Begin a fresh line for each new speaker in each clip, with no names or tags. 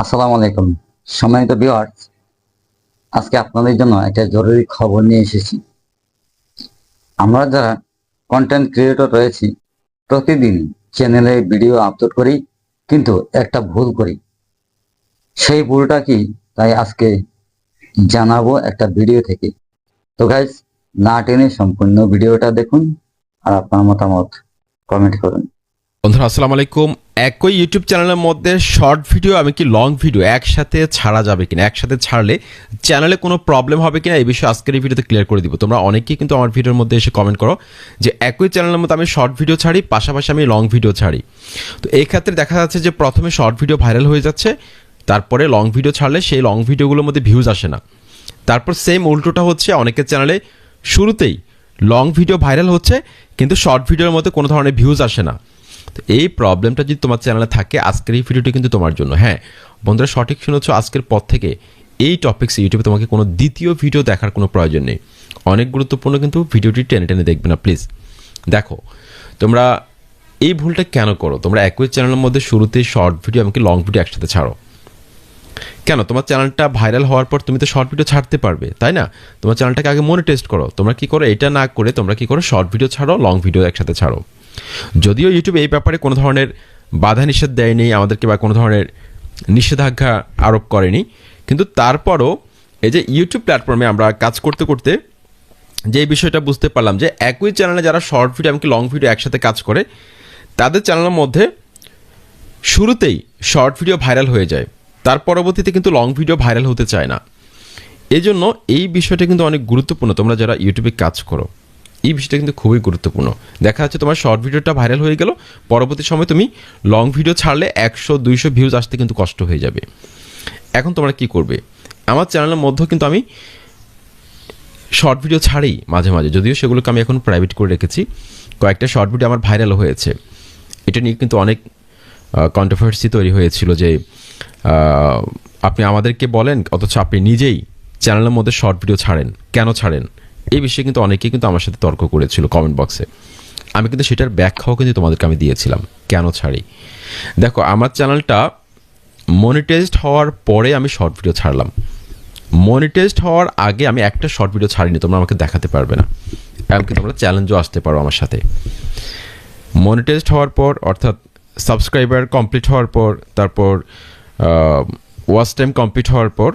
আসসালামু আলাইকুম। সম্মানিত ভিউয়ার্স আজকে আপনাদের জন্য একটা জরুরি খবর নিয়ে এসেছি। আমরা যারা কন্টেন্ট ক্রিয়েটর রয়েছি, প্রতিদিন চ্যানেলে ভিডিও আপলোড করি, কিন্তু একটা ভুল করি। সেই ভুলটা কি? তাই আজকে জানাব একটা ভিডিও থেকে। তো গাইজ না টেনে সম্পূর্ণ ভিডিওটা দেখুন আর আপনার মতামত কমেন্ট করুন।
বন্ধুরা, আসসালামু আলাইকুম। একই ইউটিউব চ্যানেলের মধ্যে শর্ট ভিডিও আমি কি লং ভিডিও একসাথে ছাড়া যাবে কিনা? একসাথে ছাড়লে চ্যানেলে কোনো প্রবলেম হবে কিনা? এই বিষয়ে আজকের এই ভিডিওতে ক্লিয়ার করে দিব। তোমরা অনেকেই কিন্তু আমার ভিডিওর মধ্যে এসে কমেন্ট করো যে একই চ্যানেলের মধ্যে আমি শর্ট ভিডিও ছাড়ি, পাশাপাশি আমি লং ভিডিও ছাড়ি। তো এই ক্ষেত্রে দেখা যাচ্ছে যে প্রথমে শর্ট ভিডিও ভাইরাল হয়ে যাচ্ছে, তারপরে লং ভিডিও ছাড়লে সেই লং ভিডিওগুলোর মধ্যে ভিউজ আসে না। তারপর সেম উল্টোটা হচ্ছে অনেকের চ্যানেলে শুরুতেই লং ভিডিও ভাইরাল হচ্ছে, কিন্তু শর্ট ভিডিওর মধ্যে কোনো ধরনের ভিউজ আসে না। তো এই প্রবলেমটা যদি তোমার চ্যানেলে থাকে, আজকের এই ভিডিওটি কিন্তু তোমার জন্য। হ্যাঁ বন্ধুরা সঠিক শুনেছ, আজকের পর থেকে এই টপিক্স ইউটিউবে তোমাকে কোনো দ্বিতীয় ভিডিও দেখার কোনো প্রয়োজন নেই। অনেক গুরুত্বপূর্ণ কিন্তু ভিডিওটি টেনে টেনে দেখবে না প্লিজ দেখো, তোমরা এই ভুলটা কেন করো? তোমরা একই চ্যানেলের মধ্যে শুরুতে শর্ট ভিডিও এমনকি লং ভিডিও একসাথে ছাড়ো। কেন? তোমার চ্যানেলটা ভাইরাল হওয়ার পর তুমি তো শর্ট ভিডিও ছাড়তে পারবে, তাই না? তোমার চ্যানেলটাকে আগে মনে টেস্ট করো। তোমরা কি করো? এটা না করে তোমরা কি করো? শর্ট ভিডিও ছাড়ো লং ভিডিও একসাথে ছাড়ো। যদিও ইউটিউব এই ব্যাপারে কোনো ধরনের বাধা নিষেধ দেয়নি, আমাদেরকে বা কোনো ধরনের নিষেধাজ্ঞা আরোপ করেনি। কিন্তু তারপরও এই যে ইউটিউব প্ল্যাটফর্মে আমরা কাজ করতে করতে যে বিষয়টা বুঝতে পারলাম যে একই চ্যানেলে যারা শর্ট ভিডিও এমনকি লং ভিডিও একসাথে কাজ করে, তাদের চ্যানেলের মধ্যে শুরুতেই শর্ট ভিডিও ভাইরাল হয়ে যায়। তার পরবর্তীতে কিন্তু লং ভিডিও ভাইরাল হতে চায় না। এজন্য এই বিষয়টা কিন্তু অনেক গুরুত্বপূর্ণ। তোমরা যারা ইউটিউবে কাজ করো এই বিষয়টা কিন্তু খুবই গুরুত্বপূর্ণ। দেখা যাচ্ছে তোমার শর্ট ভিডিওটা ভাইরাল হয়ে গেল, পরবর্তী সময় তুমি লং ভিডিও ছাড়লে একশো, দুইশো ভিউজ আসতে কিন্তু কষ্ট হয়ে যাবে। এখন তোমরা কি করবে? আমার চ্যানেলের মধ্যেও কিন্তু আমি শর্ট ভিডিও ছাড়ি মাঝে মাঝে, যদিও সেগুলোকে আমি এখন প্রাইভেট করে রেখেছি। কয়েকটা শর্ট ভিডিও আমার ভাইরাল হয়েছে। এটা নিয়ে কিন্তু অনেক কন্ট্রোভার্সি তৈরি হয়েছিল যে আপনি আমাদেরকে বলেন, অথচ আপনি নিজেই চ্যানেলের মধ্যে শর্ট ভিডিও ছাড়েন। কেন ছাড়েন? এই বিষয়ে কিন্তু অনেকেই কিন্তু আমার সাথে তর্ক করেছিল কমেন্ট বক্সে আমি কিন্তু সেটার ব্যাখ্যাও কিন্তু তোমাদেরকে আমি দিয়েছিলাম, কেন ছাড়ি? দেখো, আমার চ্যানেলটা মনিটাইজড হওয়ার পরে আমি শর্ট ভিডিও ছাড়লাম। মনিটাইজড হওয়ার আগে আমি একটা শর্ট ভিডিও ছাড়িনি, তোমরা আমাকে দেখাতে পারবে না। এমনকি তোমরা চ্যালেঞ্জও আসতে পারো আমার সাথে। মনিটাইজড হওয়ার পর, অর্থাৎ সাবস্ক্রাইবার কমপ্লিট হওয়ার পর, তারপর ওয়াচ টাইম কমপ্লিট হওয়ার পর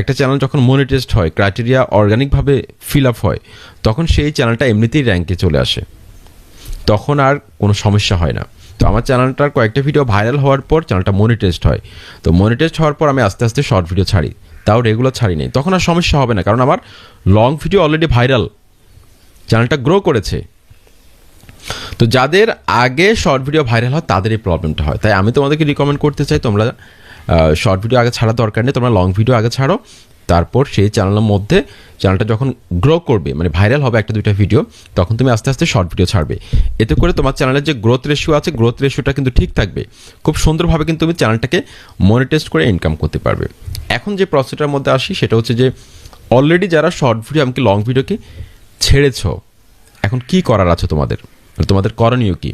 একটা চ্যানেল যখন মনিটাইজড হয় ক্রাইটেরিয়া অর্গানিকভাবে ফিল আপ হয়, তখন সেই চ্যানেলটা এমনিতেই র্যাঙ্কে চলে আসে। তখন আর কোনো সমস্যা হয় না। তো আমার চ্যানেলটার কয়েকটা ভিডিও ভাইরাল হওয়ার পর চ্যানেলটা মনিটাইজড হয়। তো মনিটাইজড হওয়ার পর আমি আস্তে আস্তে শর্ট ভিডিও ছাড়ি, তাও রেগুলার ছাড়ি নেই। তখন আর সমস্যা হবে না, কারণ আমার লং ভিডিও অলরেডি ভাইরাল চ্যানেলটা গ্রো করেছে। তো যাদের আগে শর্ট ভিডিও ভাইরাল হয় তাদের এই প্রবলেমটা হয়। তাই আমি তোমাদেরকে রিকমেন্ড করতে চাই, তোমরা শর্ট ভিডিও আগে ছাড়া দরকার নেই, তোমরা লং ভিডিও আগে ছাড়ো। তারপর সেই চ্যানেলের মধ্যে চ্যানেলটা যখন গ্রো করবে মানে ভাইরাল হবে একটা দুইটা ভিডিও তখন তুমি আস্তে আস্তে শর্ট ভিডিও ছাড়বে। এতে করে তোমার চ্যানেলের যে গ্রোথ রেশিও আছে গ্রোথ রেশিওটা কিন্তু ঠিক থাকবে। খুব সুন্দরভাবে কিন্তু তুমি চ্যানেলটাকে মনিটাইজ করে ইনকাম করতে পারবে। এখন যে প্রসেসটার মধ্যে আসি, সেটা হচ্ছে যে অলরেডি যারা শর্ট ভিডিও এমনকি লং ভিডিওকে ছেড়েছ, এখন কি করার আছে তোমাদের? মানে তোমাদের করণীয় কি?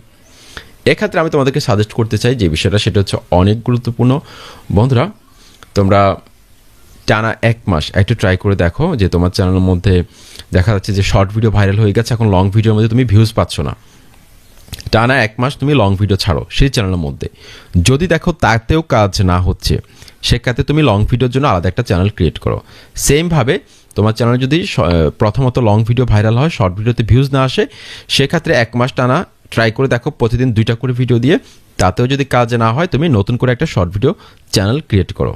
এক্ষেত্রে আমি তোমাদেরকে সাজেস্ট করতে চাই যে বিষয়টা, সেটা হচ্ছে অনেক গুরুত্বপূর্ণ। বন্ধুরা, তোমরা টানা এক মাস একটু ট্রাই করে দেখো যে তোমার চ্যানেলের মধ্যে দেখা যাচ্ছে যে শর্ট ভিডিও ভাইরাল হয়ে গেছে, এখন লং ভিডিওর মধ্যে তুমি ভিউজ পাচ্ছ না। টানা এক মাস তুমি লং ভিডিও ছাড়ো সেই চ্যানেলের মধ্যে। যদি দেখো তাতেও কাজ না হচ্ছে, সেক্ষেত্রে তুমি লং ভিডিওর জন্য আলাদা একটা চ্যানেল ক্রিয়েট করো। সেমভাবে তোমার চ্যানেল যদি প্রথমত লং ভিডিও ভাইরাল হয় শর্ট ভিডিওতে ভিউজ না আসে, সেক্ষেত্রে এক মাস টানা ট্রাই করে দেখো, প্রতিদিন দুইটা করে ভিডিও দিয়ে। তাতেও যদি কাজ না হয়, তুমি নতুন করে একটা শর্ট ভিডিও চ্যানেল ক্রিয়েট করো।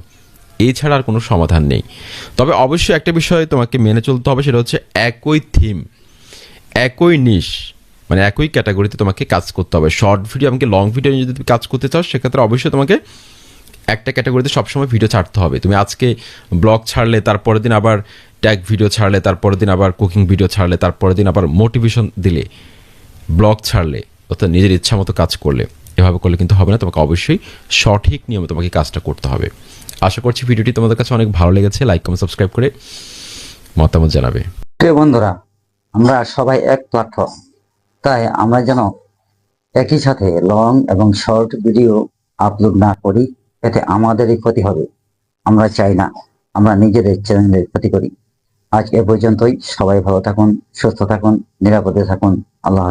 এছাড়া আর কোনো সমাধান নেই। তবে অবশ্যই একটা বিষয় তোমাকে মেনে চলতে হবে, সেটা হচ্ছে একই থিম একই নিশ মানে একই ক্যাটাগরিতে তোমাকে কাজ করতে হবে। শর্ট ভিডিও এমনকি লং ভিডিও যদি তুমি কাজ করতে চাও, সেক্ষেত্রে অবশ্যই তোমাকে একটা ক্যাটাগরিতে সবসময় ভিডিও ছাড়তে হবে। তুমি আজকে ব্লগ ছাড়লে, তারপরের দিন আবার ট্যাগ ভিডিও ছাড়লে, তারপরের দিন আবার কুকিং ভিডিও ছাড়লে, তারপরের দিন আবার মোটিভেশন দিলে। ব্লগ ছাড়লে, অর্থাৎ নিজের ইচ্ছা মতো কাজ করলে, এভাবে করলে কিন্তু হবে না। তোমাকে অবশ্যই সঠিক নিয়মে তোমাকে কাজটা করতে হবে। আশা করছি ভিডিওটি তোমাদের কাছে অনেক ভালো লেগেছে। লাইক কমেন্ট সাবস্ক্রাইব করে মতামত জানাবে।
প্রিয় বন্ধুরা, আমরা সবাই এক প্ল্যাটফর্ম তাই আমরা যেন একই সাথে লং এবং শর্ট ভিডিও আপলোড না করি, এতে আমাদেরই ক্ষতি হবে। আমরা চাই না আমরা নিজেদের চ্যানেলের ক্ষতি করি। আজ এ পর্যন্তই। সবাই ভালো থাকুন, সুস্থ থাকুন, নিরাপদে থাকুন। আল্লাহ।